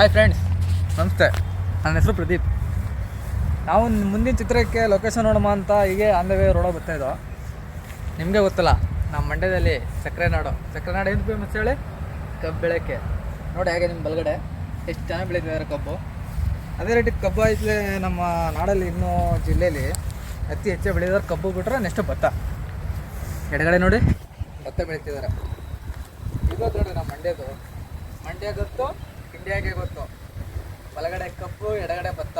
Hi friends ನಮಸ್ತೆ. ನನ್ನ ಹೆಸರು ಪ್ರದೀಪ್. ನಾವು ಮುಂದಿನ ಚಿತ್ರಕ್ಕೆ ಲೊಕೇಶನ್ ನೋಡೋಣ ಅಂತ ಹೀಗೆ ಆನ್ ದ ವೇ ರೋಡೋ ನಿಮಗೆ ಗೊತ್ತಲ್ಲ ನಮ್ಮ ಮಂಡ್ಯದಲ್ಲಿ ಸಕ್ಕರೆ ನಾಡು ಸಕ್ಕರೆ ನಾಡು ಏನು ಫೇಮಸ್ ಹೇಳಿ? ಕಬ್ಬು ಬೆಳೆಯೋಕ್ಕೆ ನೋಡಿ ಹಾಗೆ ನಿಮ್ಮ ಬಲಗಡೆ ಎಷ್ಟು ಚೆನ್ನಾಗಿ ಬೆಳೀತಿದ್ದಾರೆ ಕಬ್ಬು. ಅದೇ ರೀತಿ ಕಬ್ಬು ಐತೆ ನಮ್ಮ ನಾಡಲ್ಲಿ ಇನ್ನೂ ಜಿಲ್ಲೆಯಲ್ಲಿ ಅತಿ ಹೆಚ್ಚು ಬೆಳೆಯೋದ್ರೆ ಕಬ್ಬು ಬಿಟ್ಟರೆ ನೆಕ್ಸ್ಟ್ ಭತ್ತ. ಎಡಗಡೆ ನೋಡಿ, ಭತ್ತ ಬೆಳೀತಿದ್ದಾರೆ. ಇರೋದು ನೋಡಿ ನಮ್ಮ ಮಂಡ್ಯದು ಮಂಡ್ಯ ಗೊತ್ತು ಇಂಡಿಯಾಗೆ ಗೊತ್ತು? ಬಲಗಡೆ ಕಪ್ಪು, ಎಡಗಡೆ ಭತ್ತ.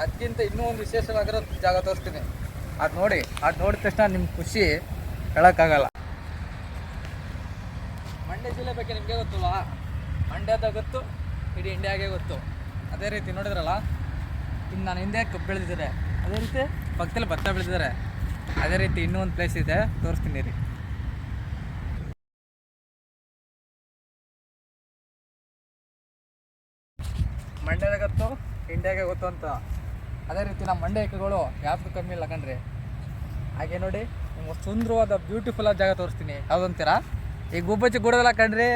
ಅದಕ್ಕಿಂತ ಇನ್ನೂ ಒಂದು ವಿಶೇಷವಾಗಿರೋ ಜಾಗ ತೋರಿಸ್ತೀನಿ. ಅದು ನೋಡಿ, ಅದು ನೋಡಿದ ತಕ್ಷಣ ನಿಮ್ಮ ಖುಷಿ ಹೇಳೋಕ್ಕಾಗಲ್ಲ. ಮಂಡ್ಯ ಜಿಲ್ಲೆ ಬಗ್ಗೆ ನಿಮಗೆ ಗೊತ್ತಲ್ವಾ? ಮಂಡ್ಯದ ಗೊತ್ತು, ಇಡೀ ಇಂಡಿಯಾಗೆ ಗೊತ್ತು. ಅದೇ ರೀತಿ ನೋಡಿದ್ರಲ್ಲ ಇನ್ನು ನಾನು ಹಿಂದೆ ಕಬ್ಬು ಬೆಳೆದಿದ್ದಾರೆ ಅದೇ ರೀತಿ ಪಕ್ಕದಲ್ಲಿ ಭತ್ತ ಬೆಳೆದಿದ್ದಾರೆ. ಅದೇ ರೀತಿ ಇನ್ನೂ ಒಂದು ಪ್ಲೇಸ್ ಇದೆ, ತೋರಿಸ್ತೀನಿ ರೀ ಮಂಡ್ಯದ ಗೊತ್ತು, ಇಂಡಿಯಾಗೆ ಗೊತ್ತು ಅಂತ. ಅದೇ ರೀತಿ ನಮ್ಮ ಮಂಡ್ಯ ಏಕಗಳು ಯಾವ್ದು ಕಮ್ಮಿ ಇಲ್ಲ ಕಣ್ರಿ. ಹಾಗೆ ನೋಡಿ ನಿಮ್ಗೆ ಸುಂದರವಾದ ಬ್ಯೂಟಿಫುಲ್ ಆದ ಜಾಗ ತೋರಿಸ್ತೀನಿ. ಯಾವುದಂತೀರಾ ಈ ಗುಬ್ಬಚ್ಚಿ ಗುಡದಲ್ಲ ಕಣ್ರಿ,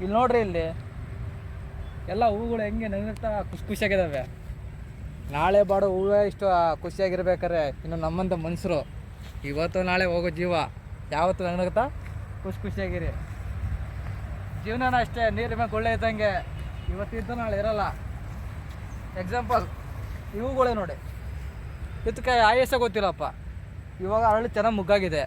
ಇಲ್ಲಿ ನೋಡ್ರಿ ಇಲ್ಲಿ. ಎಲ್ಲ ಹೂಗಳು ಹೆಂಗೆ ನೆನಿರ್ತಾ ಖುಷಿ ಖುಷಿಯಾಗಿದ್ದಾವೆ ನಾಳೆ ಬಾಡೋ ಹೂವೇ ಇಷ್ಟು ಖುಷಿಯಾಗಿರ್ಬೇಕಾರೆ ಇನ್ನು ನಮ್ಮಂಥ ಮನುಷ್ಯರು ಇವತ್ತು ನಾಳೆ ಹೋಗೋ ಜೀವ ಯಾವತ್ತು ನನಗುತ್ತಾ? ಖುಷಿ ಖುಷಿಯಾಗಿರಿ. ಜೀವನನ ಅಷ್ಟೇ ನೀರು ಮೇಲೆ ಕೊಳ್ಳೆ ಇದ್ದಂಗೆ ಇವತ್ತಿದ್ದು ನಾಳೆ ಇರಲ್ಲ. ಎಕ್ಸಾಂಪಲ್ ಇವುಗಳೇ ನೋಡಿ. ಕಿತ್ಕಾಯಿ ಆಯಸ್ಸ ಗೊತ್ತಿಲ್ಲಪ್ಪ. ಇವಾಗ ಅರಳು ಚೆನ್ನಾಗಿ ಮುಗ್ಗಾಗಿದೆ.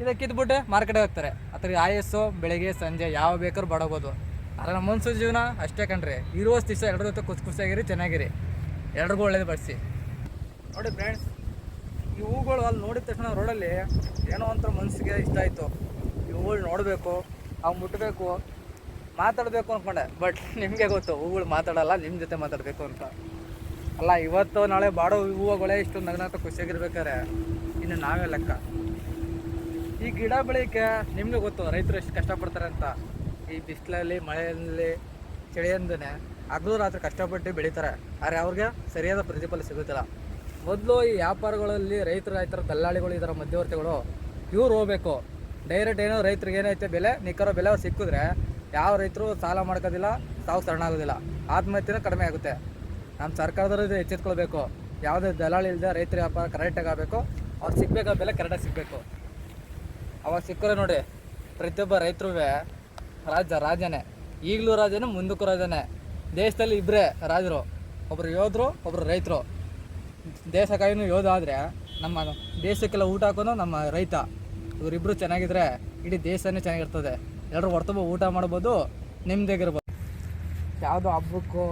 ಇದಕ್ಕೆ ಕಿತ್ಬಿಟ್ಟೆ ಮಾರ್ಕೆಟ್ಗೆ ಹೋಗ್ತಾರೆ. ಆ ಥರ ಆಯಸ್ಸು, ಬೆಳಗ್ಗೆ, ಸಂಜೆ ಯಾವ ಬೇಕಾದ್ರೂ ಬಡಬೋದು ಆದರೆ ನಮ್ಮ ಮನ್ಸು ಜೀವನ ಅಷ್ಟೇ ಕಣ್ರಿ. ಇರುವಷ್ಟು ದಿವಸ ಎಲ್ಲರ ಜೊತೆ ಖುಷಿ ಖುಷಿಯಾಗಿರಿ, ಚೆನ್ನಾಗಿರಿ. ಎಲ್ರಿಗೂ ಒಳ್ಳೇದು ಬಳಸಿ ನೋಡಿ ಫ್ರೆಂಡ್ಸ್ ಈ ಹೂಗಳು ಅಲ್ಲಿ ನೋಡಿದ ತಕ್ಷಣ ರೋಡಲ್ಲಿ ಏನೋ ಒಂಥರ ಮನಸ್ಸಿಗೆ ಇಷ್ಟ ಆಯಿತು. ಈ ಹೂಗಳು ನೋಡಬೇಕು, ಅವು ಮುಟ್ಟಬೇಕು ಮಾತಾಡಬೇಕು ಅಂದ್ಕೊಂಡೆ ಬಟ್ ನಿಮಗೆ ಗೊತ್ತು, ಹೂಗಳು ಮಾತಾಡಲ್ಲ ನಿಮ್ಮ ಜೊತೆ ಮಾತಾಡಬೇಕು ಅಂತ. ಅಲ್ಲ, ಇವತ್ತು ನಾಳೆ ಬಾಡೋ ಹೂವುಗಳೇ ಇಷ್ಟು ನಗನಾಥ ಖುಷಿಯಾಗಿರ್ಬೇಕಾರೆ ಇನ್ನು ನಾವೇ ಲೆಕ್ಕ. ಈ ಗಿಡ ಬೆಳೆಯೋಕ್ಕೆ ನಿಮಗೆ ಗೊತ್ತು, ರೈತರು ಎಷ್ಟು ಕಷ್ಟಪಡ್ತಾರೆ ಅಂತ. ಈ ಬಿಸಿಲಲ್ಲಿ, ಮಳೆಯಲ್ಲಿ ಚಳಿಯಂದೇ ಹಗಲು ರಾತ್ರಿ ಕಷ್ಟಪಟ್ಟು ಬೆಳೀತಾರೆ. ಆದರೆ ಅವ್ರಿಗೆ ಸರಿಯಾದ ಪ್ರತಿಫಲ ಸಿಗುತ್ತಿಲ್ಲ. ಮೊದಲು ಈ ವ್ಯಾಪಾರಗಳಲ್ಲಿ ರೈತರು, ರೈತರ ದಲ್ಲಾಳಿಗಳು, ಇದರ ಮಧ್ಯವರ್ತಿಗಳು ಇವ್ರು ಹೋಗ್ಬೇಕು. ಡೈರೆಕ್ಟ್ ಏನೋ ರೈತರಿಗೆ ಏನೈತೆ ಬೆಲೆ, ನಿಖರ ಬೆಲೆ ಸಿಕ್ಕಿದ್ರೆ ಯಾವ ರೈತರು ಸಾಲ ಮಾಡ್ಕೋದಿಲ್ಲ, ಸಾವು ಶರಣಾಗೋದಿಲ್ಲ ಆತ್ಮಹತ್ಯೆನೂ ಕಡಿಮೆ ಆಗುತ್ತೆ. ನಮ್ಮ ಸರ್ಕಾರದವರು ಎಚ್ಚೆತ್ಕೊಳ್ಬೇಕು. ಯಾವುದೇ ದಲ್ಲಾಳಿ ಇಲ್ಲದೆ ರೈತರ ವ್ಯಾಪಾರ ಕರೆಕ್ಟಾಗಿ ಆಗಬೇಕು. ಅವ್ರು ಸಿಗ್ಬೇಕಾದ ಬೆಲೆ ಕರೆಕ್ಟಾಗಿ ಸಿಗಬೇಕು. ಅವಾಗ ಸಿಕ್ಕರೆ ನೋಡಿ, ಪ್ರತಿಯೊಬ್ಬ ರೈತರು ರಾಜ, ರಾಜನೇ. ಈಗಲೂ ರಾಜನೇ, ಮುಂದಕ್ಕೂ ರಾಜನೇ. ದೇಶದಲ್ಲಿ ಇಬ್ಬರೇ ರಾಜರು. ಒಬ್ಬರು ಯೋಧರು ಒಬ್ಬರು ರೈತರು. ದೇಶ ಕಾಯಿನೂ ಯೋಧ ಆದರೆ ನಮ್ಮ ದೇಶಕ್ಕೆಲ್ಲ ಊಟ ಹಾಕೋದು ನಮ್ಮ ರೈತ. ಇವರಿಬ್ಬರು ಚೆನ್ನಾಗಿದ್ರೆ ಇಡೀ ದೇಶನೇ ಚೆನ್ನಾಗಿರ್ತದೆ. ಎಲ್ಲರೂ ಹೊರತುಂಬ ಊಟ ಮಾಡ್ಬೋದು ನೆಮ್ಮದಿಯಾಗಿರ್ಬೋದು ಯಾವುದೋ ಹಬ್ಬಕ್ಕೂ,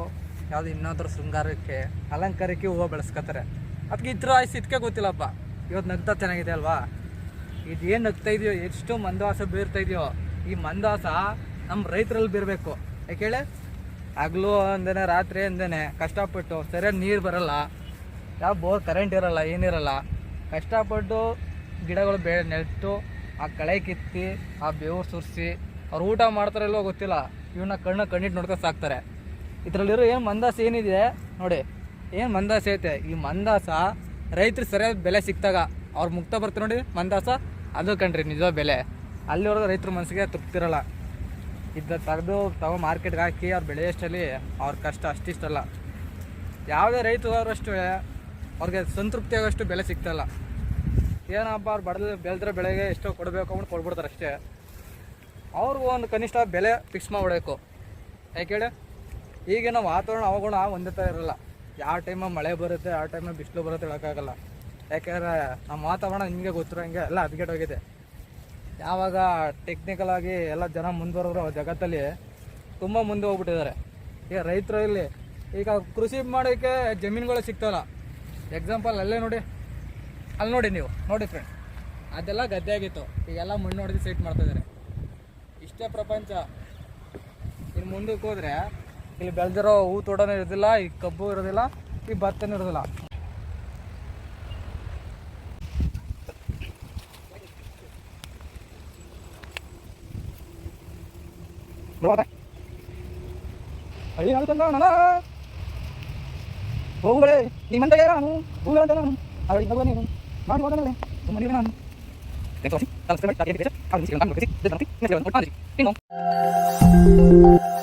ಯಾವುದು ಇನ್ನೊಂದ್ರ ಶೃಂಗಾರಕ್ಕೆ, ಅಲಂಕಾರಕ್ಕೆ ಹೂವು ಬೆಳೆಸ್ಕೊತಾರೆ. ಅದಕ್ಕೆ ಇದ್ರ ಆಯ್ಸು ಇದಕ್ಕೆ ಗೊತ್ತಿಲ್ಲಪ್ಪ. ಇವತ್ತು ನಗ್ತಾ ಚೆನ್ನಾಗಿದೆ ಅಲ್ವಾ? ಇದು ಏನು ನಗ್ತಾ ಇದೆಯೋ, ಎಷ್ಟು ಮಂದವಾಸ ಬೀರ್ತಾ ಇದೆಯೋ. ಈ ಮಂದವಾಸ ನಮ್ಮ ರೈತರಲ್ಲಿ ಬೀರಬೇಕು. ಯಾಕೆ ಹೇಳಿ? ಹಗಲು ಅಂದೇನೆ ರಾತ್ರಿ ಅಂದೇನೆ ಕಷ್ಟಪಟ್ಟು ಸರಿಯಾಗಿ ನೀರು ಬರಲ್ಲ. ಯಾವ ಬೋರ್ ಕರೆಂಟ್ ಇರಲ್ಲ, ಏನಿರಲ್ಲ. ಕಷ್ಟಪಟ್ಟು ಗಿಡಗಳು ಬೆ ನೆಟ್ಟು ಆ ಕಳೆ ಕಿತ್ತಿ, ಆ ಬೇವು ಸುರಿಸಿ ಅವ್ರು ಊಟ ಮಾಡ್ತಾರಲ್ಲೋ ಗೊತ್ತಿಲ್ಲ. ಇವನ್ನ ಕಣ್ಣು ಕಣ್ಣಿಟ್ಟು ನೋಡ್ಕೊಂಡು ಸಾಕ್ತಾರೆ. ಇದರಲ್ಲಿರೋ ಏನು ಮಂದಾಸ ಏನಿದೆ ನೋಡಿ, ಏನು ಮಂದಾಸ ಐತೆ, ಈ ಮಂದಾಸ ರೈತರು ಸರಿಯಾದ ಬೆಲೆ ಸಿಕ್ತಾಗ ಅವ್ರು ಮುಕ್ತ ಬರ್ತಾರೆ ನೋಡಿ ಮಂದಾಸ, ಅದು ಕಣ್ರಿ ನಿಜ ಬೆಲೆ. ಅಲ್ಲಿವರೆಗೂ ರೈತರ ಮನಸ್ಸಿಗೆ ತೃಪ್ತಿರಲ್ಲ. ಇದ್ದ ತೆಗೆದು ತಗೋ ಮಾರ್ಕೆಟ್ಗೆ ಹಾಕಿ ಅವ್ರು ಬೆಳೆಯಷ್ಟಲ್ಲಿ ಅವ್ರ ಕಷ್ಟ ಅಷ್ಟಿಷ್ಟಲ್ಲ. ಯಾವುದೇ ರೈತರು ಅವರಷ್ಟು ಅವ್ರಿಗೆ ಸಂತೃಪ್ತಿ ಆಗೋಷ್ಟು ಬೆಲೆ ಸಿಗ್ತಾಯಿಲ್ಲ ಏನಪ್ಪ ಅವ್ರು ಬಡದ ಬೆಳೆದ್ರೆ ಬೆಳೆಗೆ ಎಷ್ಟೋ ಕೊಡಬೇಕು ಅಂದ್ಬಿಟ್ಟು ಕೊಡ್ಬಿಡ್ತಾರೆ ಅಷ್ಟೇ. ಅವ್ರಿಗೂ ಒಂದು ಕನಿಷ್ಠ ಬೆಲೆ ಫಿಕ್ಸ್ ಮಾಡಬೇಕು ಯಾಕೆ ಹೇಳಿ? ಈಗಿನ ವಾತಾವರಣ ಅವಗುಣ ಒಂದೇ ಥರ ಇರಲ್ಲ. ಯಾವ ಟೈಮಲ್ಲಿ ಮಳೆ ಬರುತ್ತೆ ಯಾವ ಟೈಮಲ್ಲಿ ಬಿಸಿಲು ಬರುತ್ತೆ ಹೇಳೋಕ್ಕಾಗಲ್ಲ. ಯಾಕೆಂದರೆ ನಮ್ಮ ವಾತಾವರಣ ನಿಮಗೆ ಗೊತ್ತಿರೋಂಗೆ ಎಲ್ಲ ಹೋಗಿದೆ ಯಾವಾಗ ಟೆಕ್ನಿಕಲ್ ಆಗಿ ಎಲ್ಲ ಜನ ಮುಂದುವರೆದ್ರು ಜಗತ್ತಲ್ಲಿ ತುಂಬ ಮುಂದೆ ಹೋಗ್ಬಿಟ್ಟಿದ್ದಾರೆ. ಈಗ ರೈತರು ಇಲ್ಲಿ, ಈಗ ಕೃಷಿ ಮಾಡೋಕ್ಕೆ ಜಮೀನುಗಳು ಸಿಗ್ತಾವಲ್ಲ. ಎಕ್ಸಾಂಪಲ್ ಅಲ್ಲೇ ನೋಡಿ, ಅಲ್ಲಿ ನೋಡಿ ನೀವು, ನೋಡಿ ಫ್ರೆಂಡ್ ಅದೆಲ್ಲ ಗದ್ದೆ ಆಗಿತ್ತು. ಈಗೆಲ್ಲ ಮಣ್ಣು ಹೊಡೆದು ಸೈಟ್ ಮಾಡ್ತಾಯಿದ್ದಾರೆ ಇಷ್ಟೇ ಪ್ರಪಂಚ. ಇನ್ನು ಮುಂದಕ್ಕೆ ಹೋದರೆ ಇಲ್ಲಿ ಬೆಳೆದಿರೋ ಹೂ ತೋಟನೂ ಇರೋದಿಲ್ಲ, ಈ ಕಬ್ಬು ಇರೋದಿಲ್ಲ, ಈ ಭತ್ತನೂ ಇರೋದಿಲ್ಲ. ಹೋಗುಗಳೇ ನಿಮ್ಮಂತ ಯಾರು ಹೂಗಳಂತ ನಾನು. ಅವಳಿಗೆ ಹೋಗುವ ನೀನು. ಮಾಡಿ ತುಂಬ ಸುಮ್ಮನೆ ನಾನು. Thank you.